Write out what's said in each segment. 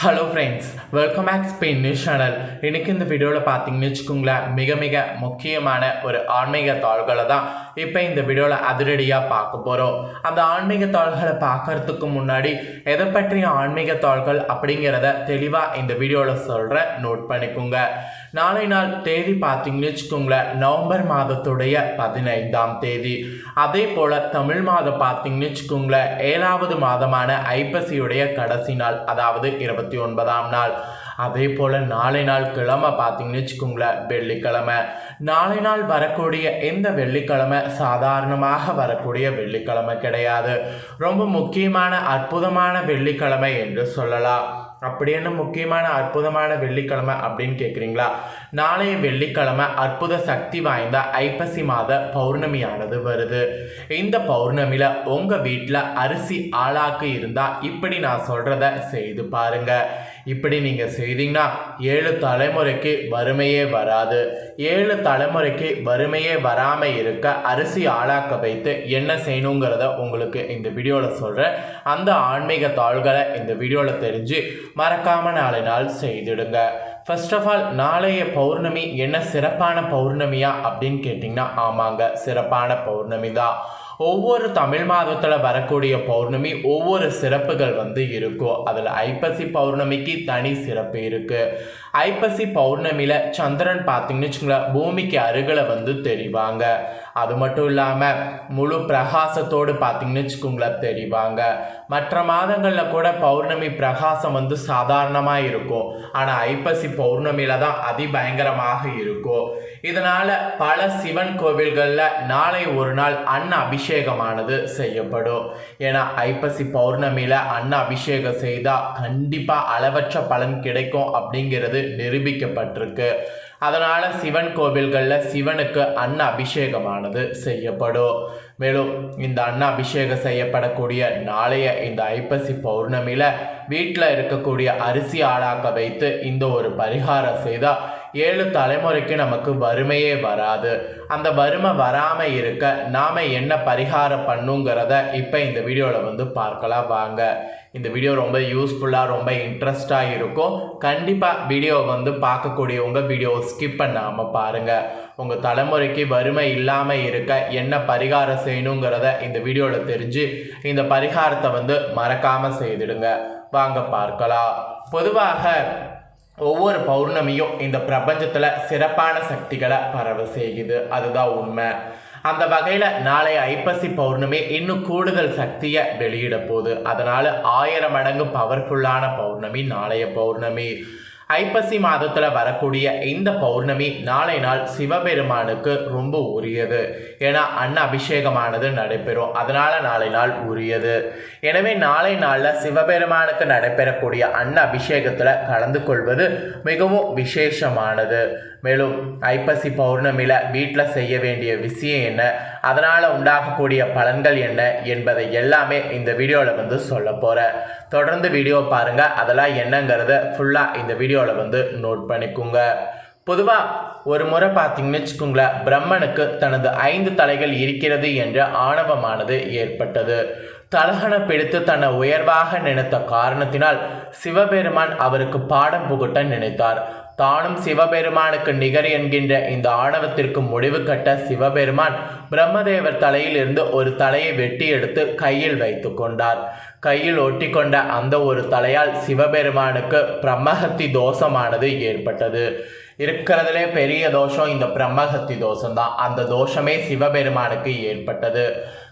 Hello friends welcome back Spain news channel இன்றைக்கி இந்த வீடியோவில் பார்த்தீங்கன்னு வச்சுக்கோங்களேன் மிக மிக முக்கியமான ஒரு ஆன்மீக தாள்களை தான் இப்போ இந்த வீடியோவில் அதிரடியாக பார்க்க போகிறோம் அந்த ஆன்மீக தாள்களை பார்க்கறதுக்கு முன்னாடி எதை பற்றிய ஆன்மீக தாள்கள் அப்படிங்கிறத தெளிவாக இந்த வீடியோவில் சொல்கிறேன் நோட் பண்ணிக்கோங்க. நாளை நாள் தேதி பார்த்தீங்கன்னு வச்சுக்கோங்களேன் நவம்பர் மாதத்துடைய பதினைந்தாம் தேதி. அதே போல் தமிழ் மாதம் பார்த்தீங்கன்னு வச்சுக்கோங்களேன் ஏழாவது மாதமான ஐப்பசியுடைய கடைசி நாள் அதாவது இருபத்தி ஒன்பதாம் நாள். அதே போல் நாளை நாள் கிழமை பார்த்தீங்கன்னு வச்சுக்கோங்களேன் வெள்ளிக்கிழமை. நாளை நாள் வரக்கூடிய எந்த வெள்ளிக்கிழமை சாதாரணமாக வரக்கூடிய வெள்ளிக்கிழமை கிடையாது. ரொம்ப முக்கியமான அற்புதமான வெள்ளிக்கிழமை என்று சொல்லலாம். அப்படி என்ன முக்கியமான அற்புதமான வெள்ளிக்கிழமை அப்படின்னு கேட்குறீங்களா நாளைய வெள்ளிக்கிழமை அற்புத சக்தி வாய்ந்த ஐப்பசி மாத பௌர்ணமியானது வருது. இந்த பௌர்ணமியில் உங்கள் வீட்டில் அரிசி ஆளாக்கு இருந்தால் இப்படி நான் சொல்கிறத செய்து பாருங்கள் இப்படி நீங்கள் செய்தீங்கன்னா ஏழு தலைமுறைக்கு வறுமையே வராது. ஏழு தலைமுறைக்கு வறுமையே வராமல் இருக்க அரிசி ஆளாக்க வைத்து என்ன செய்யணுங்கிறத உங்களுக்கு இந்த வீடியோவில் சொல்கிறேன் அந்த ஆன்மீக தாள்களை இந்த வீடியோவில் தெரிஞ்சு மறக்காமல் நாளை நாள் செய்திடுங்க. ஃபர்ஸ்ட் ஆஃப் ஆல் நாளைய பௌர்ணமி என்ன சிறப்பான பௌர்ணமியா அப்படின்னு கேட்டிங்கன்னா ஆமாங்க சிறப்பான பௌர்ணமி தான். ஒவ்வொரு தமிழ் மாதத்தில் வரக்கூடிய பௌர்ணமி ஒவ்வொரு சிறப்புகள் வந்து இருக்கும். அதில் ஐப்பசி பௌர்ணமிக்கு தனி சிறப்பு இருக்குது ஐப்பசி பௌர்ணமியில் சந்திரன் பார்த்தீங்கன்னு வச்சுக்கோங்களேன் பூமிக்கு அருகில் வந்து தெரிவாங்க. அது மட்டும் இல்லாமல் முழு பிரகாசத்தோடு பார்த்தீங்கன்னு வச்சுக்கோங்களேன் தெரிவாங்க. மற்ற மாதங்களில் கூட பௌர்ணமி பிரகாசம் வந்து சாதாரணமாக இருக்கும். ஆனால் ஐப்பசி பௌர்ணமியில் தான் அதிபயங்கரமாக இருக்கும். இதனால் பல சிவன் கோவில்களில் நாளை ஒரு நாள் அன்ன அபிஷேகமானது செய்யப்படும். ஏன்னா ஐப்பசி பௌர்ணமியில் அன்ன அபிஷேகம் செய்தால் கண்டிப்பாக அளவற்ற பலன் கிடைக்கும் அப்படிங்கிறது நிரூபிக்கப்பட்டிருக்கு. அதனால் சிவன் கோவில்களில் சிவனுக்கு அன்ன அபிஷேகமானது செய்யப்படும். மேலும் இந்த அன்ன அபிஷேகம் செய்யப்படக்கூடிய நாளைய இந்த ஐப்பசி பௌர்ணமியில் வீட்டில் இருக்கக்கூடிய அரிசி ஆளாக்க வைத்து இந்த ஒரு பரிகாரம் செய்தால் ஏழு தலைமுறைக்கு நமக்கு வறுமையே வராது. அந்த வறுமை வராமல் இருக்க நாம் என்ன பரிகாரம் பண்ணுங்கிறத இப்போ இந்த வீடியோவில் வந்து பார்க்கலாம். வாங்க. இந்த வீடியோ ரொம்ப யூஸ்ஃபுல்லாக ரொம்ப இன்ட்ரெஸ்டாக இருக்கும். கண்டிப்பாக வீடியோ வந்து பார்க்கக்கூடியவங்க வீடியோ ஸ்கிப் பண்ணாமல் பாருங்கள் உங்கள் தலைமுறைக்கு வறுமை இல்லாமல் இருக்க என்ன பரிகாரம் செய்யணுங்கிறத இந்த வீடியோவில் தெரிஞ்சு இந்த பரிகாரத்தை வந்து மறக்காமல் செய்திடுங்க. வாங்க பார்க்கலாம். பொதுவாக ஒவ்வொரு பௌர்ணமியும் இந்த பிரபஞ்சத்தில் சிறப்பான சக்திகளை பரவ செய்யுது. அதுதான் உண்மை. அந்த வகையில் நாளை ஐப்பசி பௌர்ணமி இன்னும் கூடுதல் சக்தியை வெளியிட போகுது. அதனால் ஆயிரம் மடங்கு பவர்ஃபுல்லான பௌர்ணமி நாளைய பௌர்ணமி. ஐப்பசி மாதத்தில் வரக்கூடிய இந்த பௌர்ணமி நாளை நாள் சிவபெருமானுக்கு ரொம்ப உரியது. ஏன்னா அன்ன அபிஷேகமானது நடைபெறும். அதனால் நாளை நாள் உரியது. எனவே நாளை நாளில் சிவபெருமானுக்கு நடைபெறக்கூடிய அன்ன அபிஷேகத்தில் கலந்து கொள்வது மிகவும் விசேஷமானது. மேலும் ஐப்பசி பௌர்ணமியில் வீட்டில் செய்ய வேண்டிய விஷயம் என்ன? அதனால் உண்டாகக்கூடிய பலன்கள் என்ன? என்பதை எல்லாமே இந்த வீடியோவில் வந்து சொல்ல போகிறேன் தொடர்ந்து வீடியோ பாருங்கள் அதெல்லாம் என்னங்கிறத ஃபுல்லாக இந்த வீடியோ வீடியோவில் வந்து நோட் பண்ணிக்கோங்க. பொதுவாக ஒரு முறை பார்த்தீங்கன்னு வச்சுக்கோங்களேன் பிரம்மனுக்கு தனது ஐந்து தலைகள் இருக்கிறது என்ற ஆணவமானது ஏற்பட்டது. தலகன பிடித்து தன்னை உயர்வாக நினைத்த காரணத்தினால் சிவபெருமான் அவருக்கு பாடம் புகட்ட நினைத்தார். தானும் சிவபெருமானுக்கு நிகர் என்கின்ற இந்த ஆணவத்திற்கு முடிவு கட்ட சிவபெருமான் பிரம்மதேவர் தலையிலிருந்து ஒரு தலையை வெட்டி எடுத்து கையில் வைத்து கொண்டார். கையில் ஒட்டிக்கொண்ட அந்த ஒரு தலையால் சிவபெருமானுக்கு பிரம்மஹத்தி தோஷமானது ஏற்பட்டது. இருக்கிறதுலே பெரிய தோஷம் இந்த பிரம்மஹத்தி தோஷம்தான். அந்த தோஷமே சிவபெருமானுக்கு ஏற்பட்டது.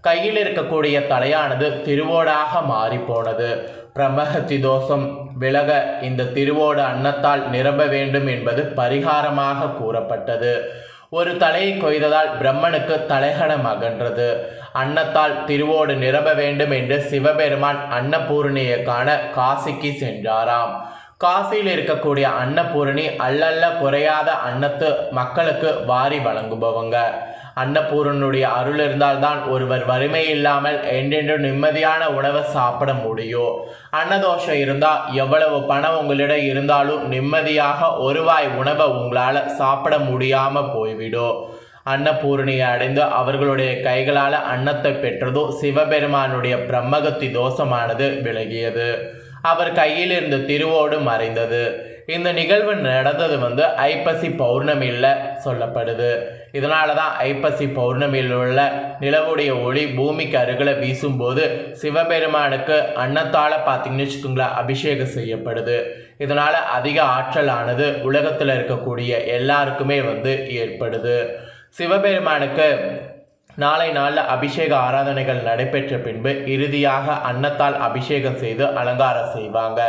கையில் இருக்கக்கூடிய தலையானது திருவோடாக மாறி போனது பிரம்மஹத்தி தோஷம் விலக இந்த திருவோடு அன்னத்தால் நிரம்ப வேண்டும் என்பது பரிகாரமாக கூறப்பட்டது. ஒரு தலையை கொய்ததால் பிரம்மனுக்கு தலைகணம் அகன்றது அன்னத்தால் திருவோடு நிரம்ப வேண்டும் என்று சிவபெருமான் அன்னபூரணியை காண காசிக்கு சென்றாராம். காசியில் இருக்கக்கூடிய அன்னபூரணி அல்லல்ல குறையாத அன்னத்து மக்களுக்கு வாரி வழங்குபவங்க. அன்னபூரனுடைய அருள் இருந்தால்தான் ஒருவர் வறுமை இல்லாமல் என்றென்றும் நிம்மதியான உணவை சாப்பிட முடியும் அன்னதோஷம் இருந்தால் எவ்வளவு பணம் உங்களிடம் இருந்தாலும் நிம்மதியாக ஒருவாய் உணவை உங்களால் சாப்பிட முடியாமல் போய்விடும். அன்னபூரணியை அடைந்து அவர்களுடைய கைகளால் அன்னத்தை பெற்றதோ சிவபெருமானுடைய பிரம்மகத்தி தோஷமானது விலகியது. அவர் கையில் இருந்த திருவோடு மறைந்தது. இந்த நிகழ்வு நடந்தது வந்து ஐப்பசி பௌர்ணமியில் சொல்லப்படுது. இதனால தான் ஐப்பசி பௌர்ணமியில் உள்ள நிலவுடைய ஒளி பூமிக்கு அருகில் வீசும்போது சிவபெருமானுக்கு அன்னத்தால் பார்த்தீங்கன்னு வச்சுக்கோங்களேன் அபிஷேகம் செய்யப்படுது. இதனால் அதிக ஆற்றலானது உலகத்தில் இருக்கக்கூடிய எல்லாருக்குமே வந்து ஏற்படுது. சிவபெருமானுக்கு நாளை நாளில் அபிஷேக ஆராதனைகள் நடைபெற்ற பின்பு இறுதியாக அன்னத்தால் அபிஷேகம் செய்து அலங்காரம் செய்வாங்க.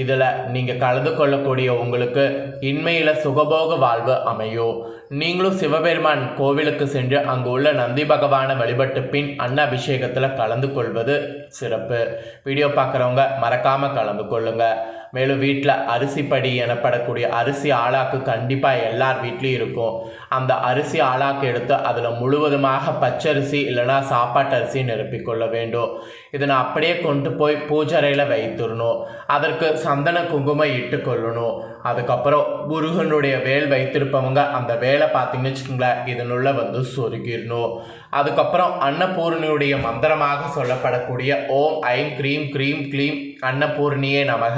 இதில் நீங்கள் கலந்து கொள்ளக்கூடிய உங்களுக்கு இன்மையில் சுகபோக வாழ்வு அமையும். நீங்களும் சிவபெருமான் கோவிலுக்கு சென்று அங்கு உள்ள நந்தி பகவானை வழிபட்டு பின் அன்ன அபிஷேகத்தில் கலந்து கொள்வது சிறப்பு. வீடியோ பார்க்குறவங்க மறக்காமல் கலந்து கொள்ளுங்கள் மேலும் வீட்டில் அரிசி படி எனப்படக்கூடிய அரிசி ஆளாக்கு கண்டிப்பாக எல்லார் வீட்லேயும் இருக்கும். அந்த அரிசி ஆளாக்கு எடுத்து அதில் முழுவதுமாக பச்சரிசி இல்லைனா சாப்பாட்டு அரிசி நிரப்பிக்கொள்ள வேண்டும். இதனை அப்படியே கொண்டு போய் பூஜரையில் வைத்துடணும். அதற்கு சந்தன குங்குமம் இட்டு கொள்ளணும். அதுக்கப்புறம் முருகனுடைய வேல் வைத்திருப்பவங்க அந்த வேலை பார்த்தீங்கன்னு வச்சுக்கோங்களேன் இதனுள்ள வந்து சொருகிடணும். அதுக்கப்புறம் அன்னபூர்ணியுடைய மந்திரமாக சொல்லப்படக்கூடிய ஓம் ஐம் க்ரீம் க்ரீம் க்ளீம் அன்னபூர்ணியே நமக.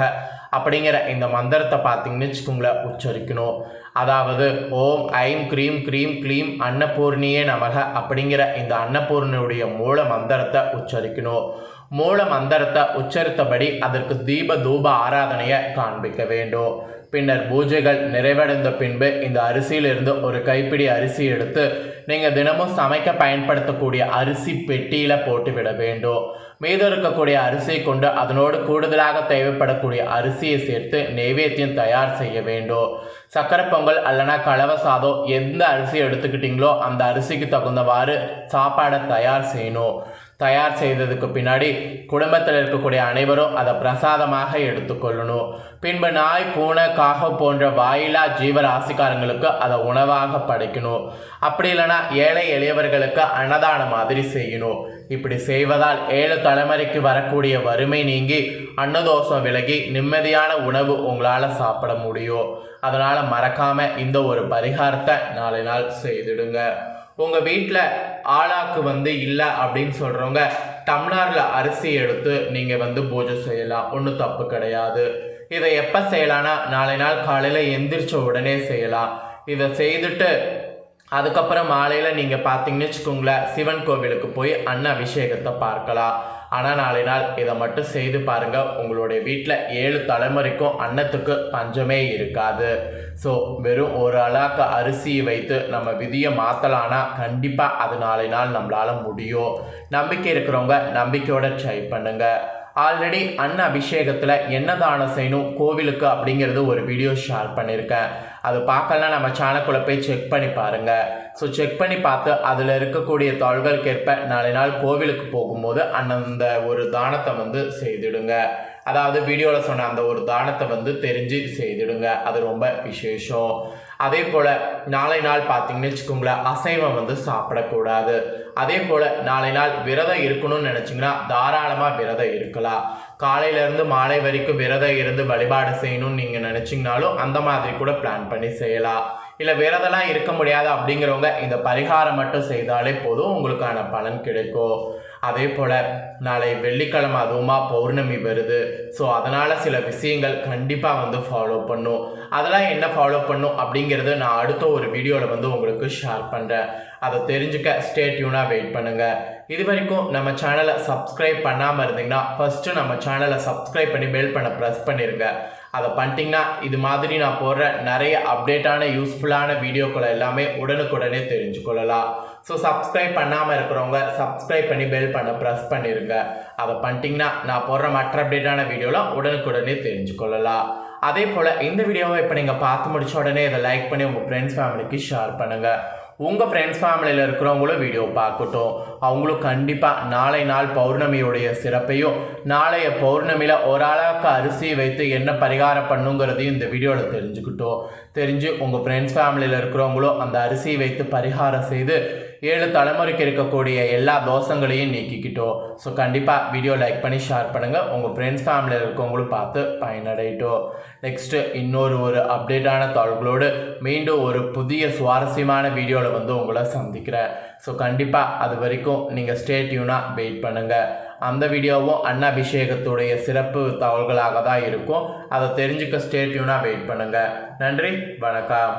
அப்படிங்கிற இந்த மந்திரத்தை பார்த்தீங்கன்னு வச்சுக்கோங்களேன் உச்சரிக்கணும். அதாவது ஓம் ஐம் க்ரீம் க்ரீம் க்ளீம் அன்னபூர்ணியே நமக அப்படிங்கிற இந்த அன்னபூர்ணியுடைய மூல மந்திரத்தை உச்சரிக்கணும். மூல மந்திரத்தை உச்சரித்தபடி அதற்கு தீப தூப ஆராதனையை காண்பிக்க வேண்டும். பின்னர் பூஜைகள் நிறைவடைந்த பின்பு இந்த அரிசியிலிருந்து ஒரு கைப்பிடி அரிசி எடுத்து நீங்கள் தினமும் சமைக்க பயன்படுத்தக்கூடிய அரிசி பெட்டியில் போட்டுவிட வேண்டும். மீதம் இருக்கக்கூடிய அரிசியை கொண்டு அதனோடு கூடுதலாக தேவைப்படக்கூடிய அரிசியை சேர்த்து நெய்வேத்தியம் தயார் செய்ய வேண்டும். சக்கரை பொங்கல் அல்லனா கலவ சாதம் எந்த அரிசி எடுத்துக்கிட்டீங்களோ அந்த அரிசிக்கு தகுந்தவாறு சாப்பாடை தயார் செய்யணும். தயார் செய்ததுக்கு பின்னாடி குடும்பத்தில் இருக்கக்கூடிய அனைவரும் அதை பிரசாதமாக எடுத்துக்கொள்ளணும். பின்பு நாய் பூனை காகம் போன்ற வாயிலா ஜீவராசிக்காரங்களுக்கு அதை உணவாக படைக்கணும். அப்படி இல்லைன்னா ஏழை எளியவர்களுக்கு அன்னதானம் மாதிரி செய்யணும். இப்படி செய்வதால் ஏழு தலைமுறைக்கு வரக்கூடிய வறுமை நீங்கி அன்னதோஷம் விலகி நிம்மதியான உணவு உங்களால் சாப்பிட முடியும். அதனால் மறக்காமல் இந்த ஒரு பரிகாரத்தை நாளை நாள் செய்திடுங்க. உங்கள் வீட்டில் ஆளாக்கு வந்து இல்லை அப்படின்னு சொல்கிறவங்க டம்ளாரில் அரிசி எடுத்து நீங்கள் வந்து பூஜை செய்யலாம். ஒன்றும் தப்பு கிடையாது. இதை எப்போ செய்யலான்னா நாளை நாள் காலையில் எந்திரிச்ச உடனே செய்யலாம். இதை செய்துட்டு அதுக்கப்புறம் மாலையில் நீங்கள் பார்த்தீங்கன்னு வச்சுக்கோங்களேன் சிவன் கோவிலுக்கு போய் அன்ன அபிஷேகத்தை பார்க்கலாம். ஆனால் நாளை நாள் இதை மட்டும் செய்து பாருங்கள் உங்களுடைய வீட்டில் ஏழு தலைமுறைக்கும் அன்னத்துக்கு பஞ்சமே இருக்காது. ஸோ வெறும் ஒரு அளாக்கு அரிசியை வைத்து நம்ம விதியை மாற்றலான்னா கண்டிப்பாக அது நாளை நாள் நம்மளால் முடியும். நம்பிக்கை இருக்கிறவங்க நம்பிக்கையோட ட்ரை பண்ணுங்கள் ஆல்ரெடி அன்ன அபிஷேகத்தில் என்ன தானம் செய்யணும் கோவிலுக்கு அப்படிங்கிறது ஒரு வீடியோ ஷேர் பண்ணியிருக்கேன் அது பார்க்கலாம் நம்ம சேனலுக்குள்ளே போய் செக் பண்ணி பாருங்கள் ஸோ செக் பண்ணி பார்த்து அதில் இருக்கக்கூடிய தாள்களுக்கேற்ப நாளை நாள் கோவிலுக்கு போகும்போது அந்த ஒரு தானத்தை வந்து செய்திடுங்க. அதாவது வீடியோவில் சொன்ன அந்த ஒரு தானத்தை வந்து தெரிஞ்சு செய்திடுங்க. அது ரொம்ப விசேஷம். அதே போல் நாளை நாள் பார்த்தீங்கன்னு வச்சுக்கோங்களேன் அசைவம் வந்து சாப்பிடக்கூடாது. அதே போல் நாளை நாள் விரதம் இருக்கணும்னு நினச்சிங்கன்னா தாராளமாக விரதம் இருக்கலாம். காலையிலேருந்து மாலை வரைக்கும் விரதம் இருந்து வழிபாடு செய்யணும்னு நீங்கள் நினச்சிங்கனாலும் அந்த மாதிரி கூட பிளான் பண்ணி செய்யலாம். இல்லை விரதம்லாம் இருக்க முடியாது அப்படிங்கிறவங்க இந்த பரிகாரம் மட்டும் செய்தாலே போதும் உங்களுக்கான பலன் கிடைக்கும். அதே போல் நாளை வெள்ளிக்கிழமை அதுவுமா பௌர்ணமி வருது. ஸோ அதனால் சில விஷயங்கள் கண்டிப்பாக வந்து ஃபாலோ பண்ணும். அதெல்லாம் என்ன ஃபாலோ பண்ணும் அப்படிங்கிறது நான் அடுத்த ஒரு வீடியோவில் வந்து உங்களுக்கு ஷேர் பண்ணுறேன் அதை தெரிஞ்சுக்க ஸ்டேட்யூனாக வெயிட் பண்ணுங்கள் இது வரைக்கும் நம்ம சேனலை சப்ஸ்கிரைப் பண்ணாமல் இருந்தீங்கன்னா ஃபஸ்ட்டு நம்ம சேனலை சப்ஸ்கிரைப் பண்ணி பெல் பண்ண ப்ரெஸ் பண்ணிடுங்க அதை பண்ணிட்டீங்கன்னா இது மாதிரி நான் போடுற நிறைய அப்டேட்டான யூஸ்ஃபுல்லான வீடியோக்களை எல்லாமே உடனுக்குடனே தெரிஞ்சுக்கொள்ளலாம். ஸோ சப்ஸ்கிரைப் பண்ணாமல் இருக்கிறவங்க சப்ஸ்கிரைப் பண்ணி பெல் பண்ண ப்ரெஸ் பண்ணிடுங்க அதை பண்ணிட்டீங்கன்னா நான் போடுற மற்ற அப்டேட்டான வீடியோலாம் உடனுக்குடனே தெரிஞ்சுக்கொள்ளலாம். அதே போல் இந்த வீடியோவை இப்போ நீங்கள் பார்த்து முடிச்ச உடனே இதை லைக் பண்ணி உங்கள் ஃப்ரெண்ட்ஸ் ஃபேமிலிக்கு ஷேர் பண்ணுங்கள் உங்கள் ஃப்ரெண்ட்ஸ் ஃபேமிலியில் இருக்கிறவங்களும் வீடியோ பார்க்கட்டும். அவங்களும் கண்டிப்பாக நாளை நாள் பௌர்ணமியுடைய சிறப்பையும் நாளைய பௌர்ணமியில் ஒரு அளவுக்கு அரிசி வைத்து என்ன பரிகாரம் பண்ணுங்கிறதையும் இந்த வீடியோவில் தெரிஞ்சுக்கிட்டோம். தெரிஞ்சு உங்கள் ஃப்ரெண்ட்ஸ் ஃபேமிலியில் இருக்கிறவங்களும் அந்த அரிசியை வைத்து பரிகாரம் செய்து ஏழு தலைமுறைக்கு இருக்கக்கூடிய எல்லா தோஷங்களையும் நீக்கிக்கிட்டோம். ஸோ கண்டிப்பாக வீடியோ லைக் பண்ணி ஷேர் பண்ணுங்கள் உங்கள் ஃப்ரெண்ட்ஸ் ஃபேமிலியில் இருக்கவங்களும் பார்த்து பயனடையிட்டோம். நெக்ஸ்ட்டு இன்னொரு ஒரு அப்டேட்டான தாள்களோடு மீண்டும் ஒரு புதிய சுவாரஸ்யமான வீடியோவில் வந்து உங்களை சந்திக்கிறேன். ஸோ கண்டிப்பாக அது வரைக்கும் நீங்கள் ஸ்டேட்யூனாக வெயிட் பண்ணுங்கள் அந்த வீடியோவும் அன்னாபிஷேகத்துடைய சிறப்பு தகவல்களாக தான் இருக்கும். அதை தெரிஞ்சுக்க ஸ்டேட்யூனாக வெயிட் பண்ணுங்கள் நன்றி வணக்கம்.